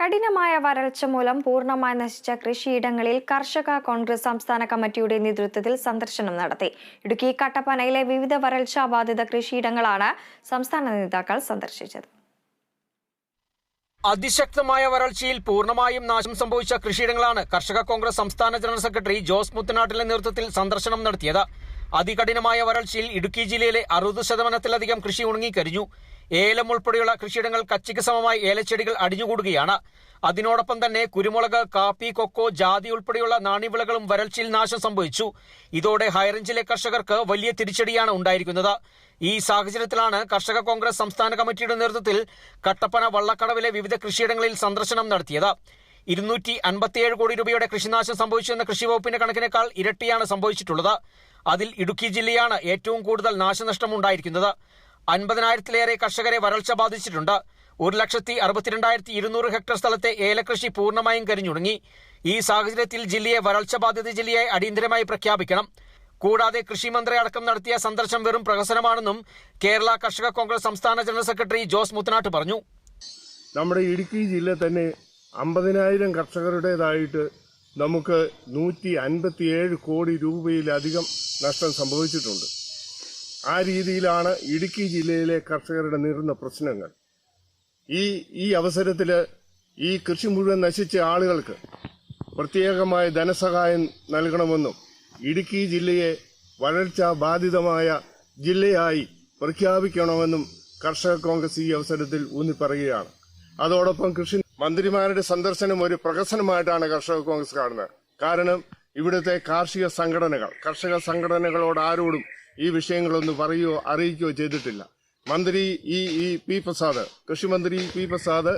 കഠിനമായ വരൾച്ച മൂലം പൂർണമായി നശിച്ച കൃഷിയിടങ്ങളിൽ കർഷക കോൺഗ്രസ് സംസ്ഥാന കമ്മിറ്റിയുടെ നേതൃത്വത്തിൽ സന്ദർശനം നടത്തി. ഇടുക്കി കട്ടപ്പനയിലെ വിവിധ വരൾച്ചാ ബാധിത കൃഷിയിടങ്ങളാണ് സംസ്ഥാന നേതാക്കൾ സന്ദർശിച്ചത്. അതിശക്തമായ വരൾച്ചയിൽ പൂർണമായും നാശം സംഭവിച്ച കൃഷിയിടങ്ങളാണ് കർഷക കോൺഗ്രസ് സംസ്ഥാന ജനറൽ സെക്രട്ടറി ജോസ് മുത്തനാട്ടിലെ നേതൃത്വത്തിൽ സന്ദർശനം നടത്തിയത്. അതികഠിനമായ വരൾച്ചയിൽ ഇടുക്കി ജില്ലയിലെ അറുപത് ശതമാനത്തിലധികം കൃഷി ഉണങ്ങിക്കരിഞ്ഞു ഏലം ഉൾപ്പെടെയുള്ള കൃഷിയിടങ്ങൾ കച്ചിക്ക് സമമായി ഏലച്ചെടികൾ അടിഞ്ഞുകൂടുകയാണ്. അതിനോടൊപ്പം തന്നെ കുരുമുളക് കാപ്പി കൊക്കോ ജാതി ഉൾപ്പെടെയുള്ള നാണ്യവിളകളും വരൾച്ചയിൽ നാശം സംഭവിച്ചു. ഇതോടെ ഹൈറേഞ്ചിലെ കർഷകർക്ക് വലിയ തിരിച്ചടിയാണ് ഉണ്ടായിരിക്കുന്നത്. ഈ സാഹചര്യത്തിലാണ് കർഷക കോൺഗ്രസ് സംസ്ഥാന കമ്മിറ്റിയുടെ നേതൃത്വത്തിൽ കട്ടപ്പന വള്ളക്കടവിലെ വിവിധ കൃഷിയിടങ്ങളിൽ സന്ദർശനം നടത്തിയത്. ഇരുന്നൂറ്റി അൻപത്തിയേഴ് കോടി രൂപയുടെ കൃഷിനാശം സംഭവിച്ചു എന്ന കൃഷി വകുപ്പിന്റെ കണക്കിനേക്കാൾ ഇരട്ടിയാണ് സംഭവിച്ചിട്ടുള്ളത്. അതിൽ ഇടുക്കി ജില്ലയാണ് ഏറ്റവും കൂടുതൽ നാശനഷ്ടം ഉണ്ടായിരിക്കുന്നത് അൻപതിനായിരത്തിലേറെ കർഷകരെ വരൾച്ച ബാധിച്ചിട്ടുണ്ട്. ഒരു ലക്ഷത്തി അറുപത്തിരണ്ടായിരത്തി ഇരുന്നൂറ് ഹെക്ടർ സ്ഥലത്തെ ഏലകൃഷി പൂർണമായും കരിഞ്ഞുടങ്ങി ഈ സാഹചര്യത്തിൽ ജില്ലയെ വരൾച്ച ബാധിത ജില്ലയായി അടിയന്തരമായി പ്രഖ്യാപിക്കണം. കൂടാതെ കൃഷിമന്ത്രി അടക്കം നടത്തിയ സന്ദർശനം വെറും പ്രഹസനമാണെന്നും കേരള കർഷക കോൺഗ്രസ് സംസ്ഥാന ജനറൽ സെക്രട്ടറി ജോസ് മുത്തനാട്ട് പറഞ്ഞു. നമ്മുടെ ഇടുക്കി ജില്ല തന്നെ അമ്പതിനായിരം കർഷകരുടേതായിട്ട് നമുക്ക് നൂറ്റി അൻപത്തിയേഴ് കോടി രൂപയിലധികം നഷ്ടം സംഭവിച്ചിട്ടുണ്ട്. ആ രീതിയിലാണ് ഇടുക്കി ജില്ലയിലെ കർഷകരുടെ നേരിടുന്ന പ്രശ്നങ്ങൾ. ഈ ഈ അവസരത്തിൽ ഈ കൃഷി മുഴുവൻ നശിച്ച ആളുകൾക്ക് പ്രത്യേകമായ ധനസഹായം നൽകണമെന്നും ഇടുക്കി ജില്ലയെ വരൾച്ചാ ബാധിതമായ ജില്ലയായി പ്രഖ്യാപിക്കണമെന്നും കർഷക കോൺഗ്രസ് ഈ അവസരത്തിൽ ഊന്നിപ്പറയുകയാണ്. അതോടൊപ്പം കൃഷി മന്ത്രിമാരുടെ സന്ദർശനം ഒരു പ്രഹസനമായിട്ടാണ് കർഷക കോൺഗ്രസ് കാണുന്നത്. കാരണം ഇവിടുത്തെ കാർഷിക സംഘടനകൾ കർഷക സംഘടനകളോട് ആരോടും ഈ വിഷയങ്ങളൊന്നും പറയുകയോ അറിയിക്കുകയോ ചെയ്തിട്ടില്ല. മന്ത്രി ഈ ഈ പി പ്രസാദ് കൃഷിമന്ത്രി പി പ്രസാദ്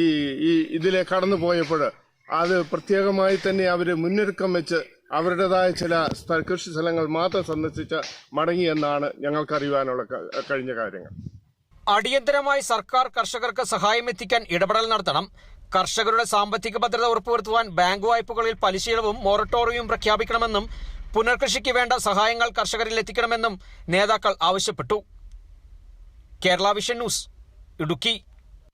ഈ ഈ ഇതിലെ കടന്നു പോയപ്പോൾ അത് പ്രത്യേകമായി തന്നെ അവർ മുന്നൊരുക്കം വെച്ച് അവരുടേതായ ചില കൃഷി സ്ഥലങ്ങൾ മാത്രം സന്ദർശിച്ച് മടങ്ങിയെന്നാണ് ഞങ്ങൾക്കറിയുവാനുള്ള കഴിഞ്ഞ കാര്യങ്ങൾ. അടിയന്തരമായി സർക്കാർ കർഷകർക്ക് സഹായം എത്തിക്കാൻ ഇടപെടൽ നടത്തണം. കർഷകരുടെ സാമ്പത്തിക ഭദ്രത ഉറപ്പുവരുത്തുവാൻ ബാങ്ക് വായ്പകളിൽ പലിശയിളവും മൊറട്ടോറിയവും പ്രഖ്യാപിക്കണമെന്നും പുനർകൃഷിക്ക് വേണ്ട സഹായങ്ങൾ കർഷകരിൽ എത്തിക്കണമെന്നും നേതാക്കൾ ആവശ്യപ്പെട്ടു. Kerala vision news Idukki.